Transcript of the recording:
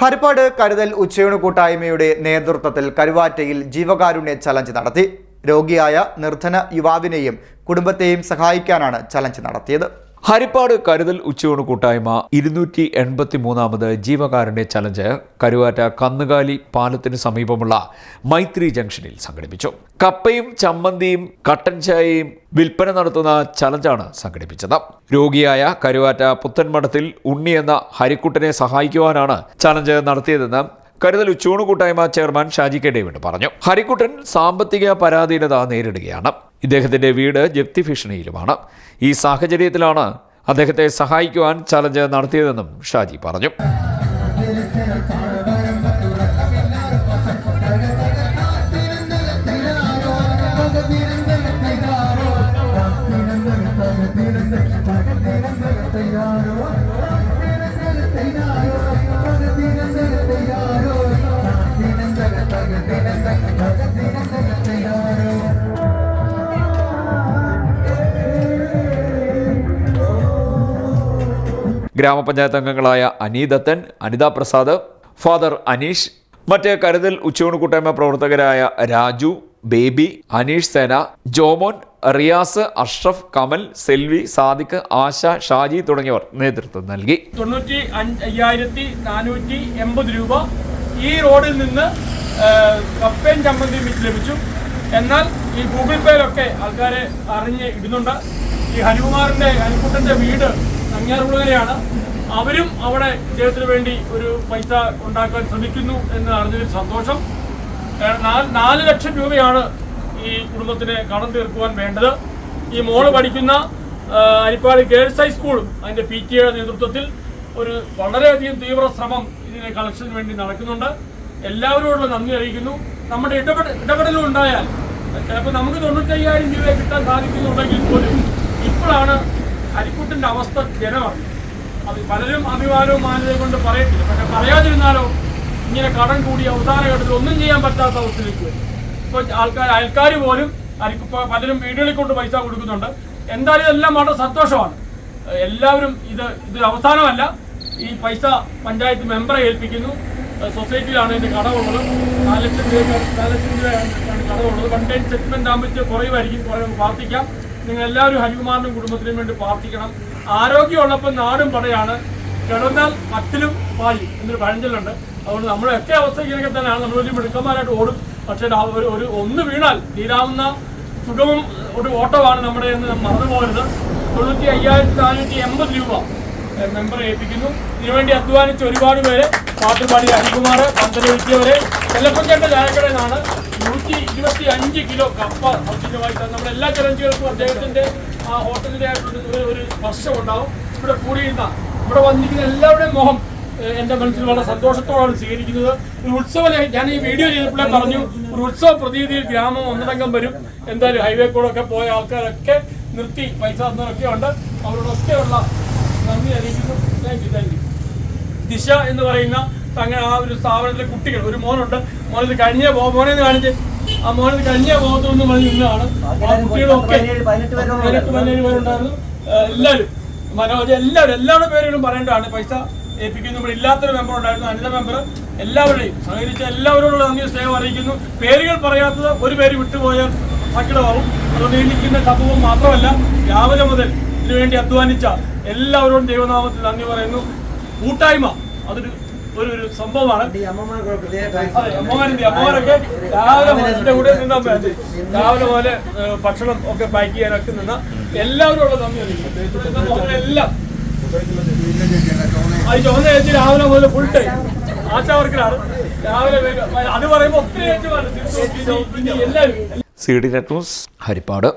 ഹരിപ്പാട് കരുതൽ ഉച്ചയൂണ് കൂട്ടായ്മയുടെ നേതൃത്വത്തിൽ കരുവാറ്റയിൽ ജീവകാരുണ്യ ചലഞ്ച് നടത്തി. രോഗിയായ നിർധന യുവാവിനെയും കുടുംബത്തെയും സഹായിക്കാനാണ് ചലഞ്ച് നടത്തിയത്. ഹരിപ്പാട് കരുതൽ ഉച്ചയൂണ് കൂട്ടായ്മ ഇരുന്നൂറ്റി എൺപത്തി മൂന്നാമത് ജീവകാരുണ്യ ചലഞ്ച് കരുവാറ്റ കന്നുകാലി പാലത്തിന് സമീപമുള്ള മൈത്രി ജംഗ്ഷനിൽ സംഘടിപ്പിച്ചു. കപ്പയും ചമ്മന്തിയും കട്ടൻ ചായയും വിൽപ്പന നടത്തുന്ന ചലഞ്ചാണ് സംഘടിപ്പിച്ചത്. രോഗിയായ കരുവാറ്റ പുത്തൻമഠത്തിൽ ഉണ്ണി എന്ന ഹരിക്കുട്ടനെ സഹായിക്കുവാനാണ് ചലഞ്ച് നടത്തിയതെന്ന് കരുതൽ ഉച്ചൂണ് കൂട്ടായ്മ ചെയർമാൻ ഷാജി കെ ഡേവിഡ് പറഞ്ഞു. ഹരിക്കുട്ടൻ സാമ്പത്തിക പരാധീനത നേരിടുകയാണ്. ഇദ്ദേഹത്തിന്റെ വീട് ജപ്തി ഭീഷണിയിലുമാണ്. ഈ സാഹചര്യത്തിലാണ് അദ്ദേഹത്തെ സഹായിക്കുവാൻ ചലഞ്ച് നടത്തിയതെന്നും ഷാജി പറഞ്ഞു. ഗ്രാമപഞ്ചായത്ത് അംഗങ്ങളായ അനീദത്തൻ അനിത പ്രസാദ് ഫാദർ അനീഷ് മറ്റ് കരുതൽ ഉച്ചയൂണ് കൂട്ടായ്മ പ്രവർത്തകരായ രാജു ബേബി അനീഷ് സേന ജോമോൻ റിയാസ് അഷ്റഫ് കമൽ സെൽവി സാദിഖ് ആശ ഷാജി തുടങ്ങിയവർ നേതൃത്വം നൽകി. തൊണ്ണൂറ്റി അയ്യായിരത്തി നാനൂറ്റി എൺപത് രൂപ ഈ റോഡിൽ നിന്ന് കപ്പേൻ കപ്പയും ചമ്മന്തിയും ലഭിച്ചു. എന്നാൽ ഈ ഗൂഗിൾ പേയിലൊക്കെ ആൾക്കാരെ അറിഞ്ഞ് ഇടുന്നുണ്ട്. ഈ ഹനുമാറിന്റെ ഹനുക്കുട്ടന്റെ വീട് നങ്ങിയാറുള്ളവരെയാണ് അവരും അവിടെ ഇദ്ദേഹത്തിന് വേണ്ടി ഒരു പൈസ ഉണ്ടാക്കാൻ ശ്രമിക്കുന്നു എന്ന് അറിഞ്ഞതിൽ സന്തോഷം. നാല് ലക്ഷം രൂപയാണ് ഈ കുടുംബത്തിന് കടം തീർക്കുവാൻ വേണ്ടത്. ഈ മോൾ പഠിക്കുന്ന അരിപ്പാട് ഗേൾസ് ഹൈസ്കൂളും അതിന്റെ പി ടി എയുടെ നേതൃത്വത്തിൽ ഒരു വളരെയധികം തീവ്ര ശ്രമം ഇതിനെ കളക്ഷന് വേണ്ടി നടക്കുന്നുണ്ട്. എല്ലാവരോടുള്ള നന്ദി അറിയിക്കുന്നു. നമ്മുടെ ഇടപെട ഇടപെടലും ഉണ്ടായാൽ ചിലപ്പോൾ നമുക്ക് തൊണ്ണൂറ്റയ്യായിരം രൂപ കിട്ടാൻ സാധിക്കുന്നുണ്ടെങ്കിൽ പോലും ഇപ്പോഴാണ് അരിക്കുട്ടിന്റെ അവസ്ഥ ജനമാണ്. അത് പലരും അഭിമാനവും മാന്യതയും കൊണ്ട് പറയത്തില്ല. പക്ഷെ പറയാതിരുന്നാലോ ഇങ്ങനെ കടം കൂടി അവസാന ഘട്ടത്തിൽ ഒന്നും ചെയ്യാൻ പറ്റാത്ത അവസ്ഥയിലേക്ക് വരും. ആൾക്കാർ അയൽക്കാർ പോലും ആർക്കും പലരും വീടുകളിൽ കൊണ്ട് പൈസ കൊടുക്കുന്നുണ്ട്. എന്തായാലും ഇതെല്ലാം വളരെ സന്തോഷമാണ്. എല്ലാവരും ഇത് ഇത് അവസാനമല്ല. ഈ പൈസ പഞ്ചായത്ത് മെമ്പറെ ഏൽപ്പിക്കുന്നു. സൊസൈറ്റിയിലാണ് ഇതിന്റെ കടമുള്ളത് നാല് ലക്ഷം രൂപ നാല് ലക്ഷം രൂപയാണ് കടമുള്ളത് വൺ ടൈം സെറ്റിൽമെന്റ് ആകുമ്പോൾ കുറയുമായിരിക്കും. കുറേ പ്രാർത്ഥിക്കാം നിങ്ങൾ എല്ലാവരും ഹരികുമാറിനും കുടുംബത്തിനും വേണ്ടി പ്രാർത്ഥിക്കണം. ആരോഗ്യമുള്ളപ്പോൾ നാടും പടയാണ്. കിടന്നാൽ പത്തിലും പായി എന്നൊരു പഴഞ്ചൊല്ലുണ്ട്. അതുകൊണ്ട് നമ്മളൊക്കെ അവസ്ഥ ഇങ്ങനെയൊക്കെ തന്നെയാണ്. നമ്മൾ വലിയ മിടുക്കന്മാരായിട്ട് ഓടും. പക്ഷേ ഒരു ഒന്ന് വീണാൽ തീരാവുന്ന സുഖവും ഒരു ഓട്ടമാണ് നമ്മുടെ എന്ന് മറന്നു പോകരുത്. തൊണ്ണൂറ്റി അയ്യായിരത്തി നാനൂറ്റി എൺപത് രൂപ മെമ്പർ ഏൽപ്പിക്കുന്നു. ഇതിനുവേണ്ടി അധ്വാനിച്ച ഒരുപാട് പേര് പാട്ടുപാടി ഹരികുമാർ പന്തലൊഴുക്കിയവരെ ചെല്ലപ്പഞ്ചേട്ട ചായക്കടയിൽ നൂറ്റി ഇരുപത്തി അഞ്ച് കിലോ കപ്പ സൗജന്യമായി തന്നെ നമ്മുടെ എല്ലാ ചലഞ്ചുകൾക്കും അദ്ദേഹത്തിന്റെ ആ ഹോട്ടലിന്റെ ആയിട്ടുള്ള ഒരു സ്പർശം ഉണ്ടാവും ഇവിടെ കൂടിയിരുന്ന ഇവിടെ വന്നിരിക്കുന്ന എല്ലാവരുടെയും മോഹം എന്റെ മനസ്സിൽ വളരെ സന്തോഷത്തോടാണ് സ്വീകരിക്കുന്നത്. ഒരു ഉത്സവം ഞാൻ ഈ വീഡിയോ ചെയ്തപ്പോഴേ പറഞ്ഞു ഒരു ഉത്സവ പ്രതീതിയിൽ ഗ്രാമം ഒന്നടങ്കം വരും. എന്തായാലും ഹൈവേ കൂടെ ഒക്കെ പോയ ആൾക്കാരൊക്കെ നിർത്തി പൈസ തന്നവരൊക്കെ ഉണ്ട്. അവരോടൊക്കെയുള്ള നന്ദി അറിയിക്കുന്നു. താങ്ക് യു താങ്ക് യു ദിശ എന്ന് പറയുന്ന അങ്ങനെ ആ ഒരു സ്ഥാപനത്തിലെ കുട്ടികൾ ഒരു മോനുണ്ട്. മോനിത് കഴിഞ്ഞ പോ മോനെ കാണിച്ച്. ആ മോനിത് കഴിഞ്ഞ പോകത്തുനിന്ന് പറഞ്ഞ് നിന്നാണ് ആ കുട്ടികളൊക്കെ പതിനെട്ട് പതിനേഴ് പേരുണ്ടായിരുന്നു. എല്ലാവരും മനോജ് എല്ലാവരും എല്ലാവരുടെ പേരുകളും പറയേണ്ടതാണ്. പൈസ ഏൽപ്പിക്കുന്നു. ഇവിടെ ഇല്ലാത്തൊരു മെമ്പർ ഉണ്ടായിരുന്നു അനിത മെമ്പർ എല്ലാവരുടെയും. സഹകരിച്ച എല്ലാവരോടുള്ള നന്ദി സ്നേഹം അറിയിക്കുന്നു. പേരുകൾ പറയാത്തത് ഒരു പേര് വിട്ടുപോയാൽ സങ്കടമാവും. അതുകൊണ്ട് എനിക്കുന്ന കപ്പവും മാത്രമല്ല രാവിലെ മുതൽ ഇതിനുവേണ്ടി അധ്വാനിച്ച എല്ലാവരോടും ദൈവനാമത്തിൽ നന്ദി പറയുന്നു. കൂട്ടായ്മ അതൊരു ഒരു ഒരു സംഭവമാണ് അമ്മമാരുടെ അമ്മമാരെന്ത് അമ്മമാരൊക്കെ രാവിലെ എന്റെ കൂടെ നിന്നാ മതി. രാവിലെ പോലെ ഭക്ഷണം ഒക്കെ പാക്ക് ചെയ്യാനൊക്കെ നിന്ന എല്ലാവരും ഉള്ള അറിയിക്കുന്നു. എല്ലാം അത് ചുവന്ന ചേച്ചി രാവിലെ മുതൽ ഫുൾ ടൈം ആശാവർക്കിലാണ് രാവിലെ. അത് പറയുമ്പോൾ ഒത്തിരി എല്ലാവരും. C D net news. Haripad.